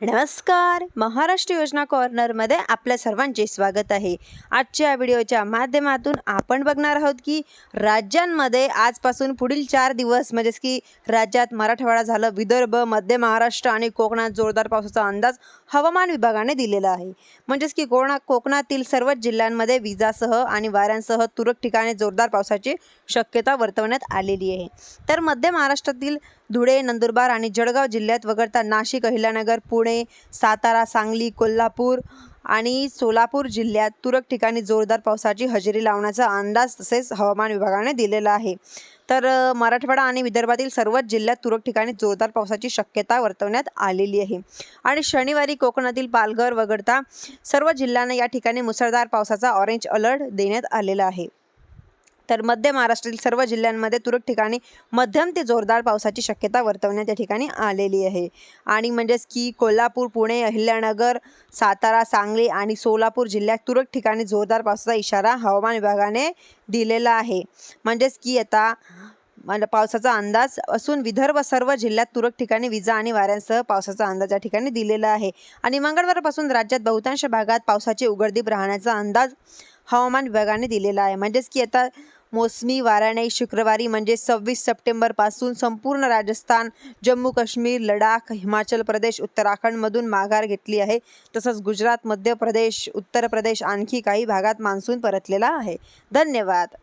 नमस्कार. महाराष्ट्र योजना कॉर्नरमध्ये आपल्या सर्वांचे स्वागत आहे. आजच्या व्हिडिओच्या माध्यमातून आपण बघणार आहोत की राज्यांमध्ये आजपासून पुढील चार दिवस म्हणजेच की राज्यात मराठवाडा झालं विदर्भ मध्य महाराष्ट्र आणि कोकणात जोरदार पावसाचा अंदाज हवामान विभागाने दिलेला आहे. म्हणजेच की कोणा कोकणातील सर्वच जिल्ह्यांमध्ये विजासह आणि वाऱ्यांसह तुरळक ठिकाणी जोरदार पावसाची शक्यता वर्तवण्यात आलेली आहे. तर मध्य महाराष्ट्रातील धुळे नंदुरबार आणि जळगाव जिल्ह्यात वगळता नाशिक अहिल्यानगर पुणे सातारा सांगली कोल्हापूर आणि सोलापूर जिल्ह्यात तुरळक ठिकाणी जोरदार पावसाची हजेरी लावण्याचा अंदाज तसेच हवामान विभागाने दिलेला आहे. तर मराठवाडा आणि विदर्भातील सर्वच जिल्ह्यात तुरळक ठिकाणी जोरदार पावसाची शक्यता वर्तवण्यात आलेली आहे. आणि शनिवारी कोकणातील पालघर वगळता सर्व जिल्ह्यांना या ठिकाणी मुसळधार पावसाचा ऑरेंज अलर्ट देण्यात आलेला आहे. तर मध्य महाराष्ट्रातील सर्व जिल्ह्यांमध्ये तुरळक ठिकाणी मध्यम ते जोरदार पावसाची शक्यता वर्तवण्यात या ठिकाणी आलेली आहे. आणि म्हणजेच की कोल्हापूर पुणे अहिल्यानगर सातारा सांगली आणि सोलापूर जिल्ह्यात तुरळक ठिकाणी जोरदार पावसाचा इशारा हवामान विभागाने दिलेला आहे. म्हणजेच की आता मला पावसाचा अंदाज असून विदर्भ सर्व जिल्ह्यात तुरळक ठिकाणी विजा आणि वाऱ्यांसह पावसाचा अंदाज या ठिकाणी दिलेला आहे. आणि मंगळवारपासून राज्यात बहुतांश भागात पावसाची उघडदीप राहण्याचा अंदाज हवामान विभागाने दिलेला आहे. म्हणजेच की आता मोसमी वाऱ्याने शुक्रवारी म्हणजे सव्वीस सप्टेंबरपासून संपूर्ण राजस्थान जम्मू काश्मीर लडाख हिमाचल प्रदेश उत्तराखंडमधून माघार घेतली आहे. तसंच गुजरात मध्य प्रदेश उत्तर प्रदेश आणखी काही भागात मान्सून परतलेला आहे. धन्यवाद.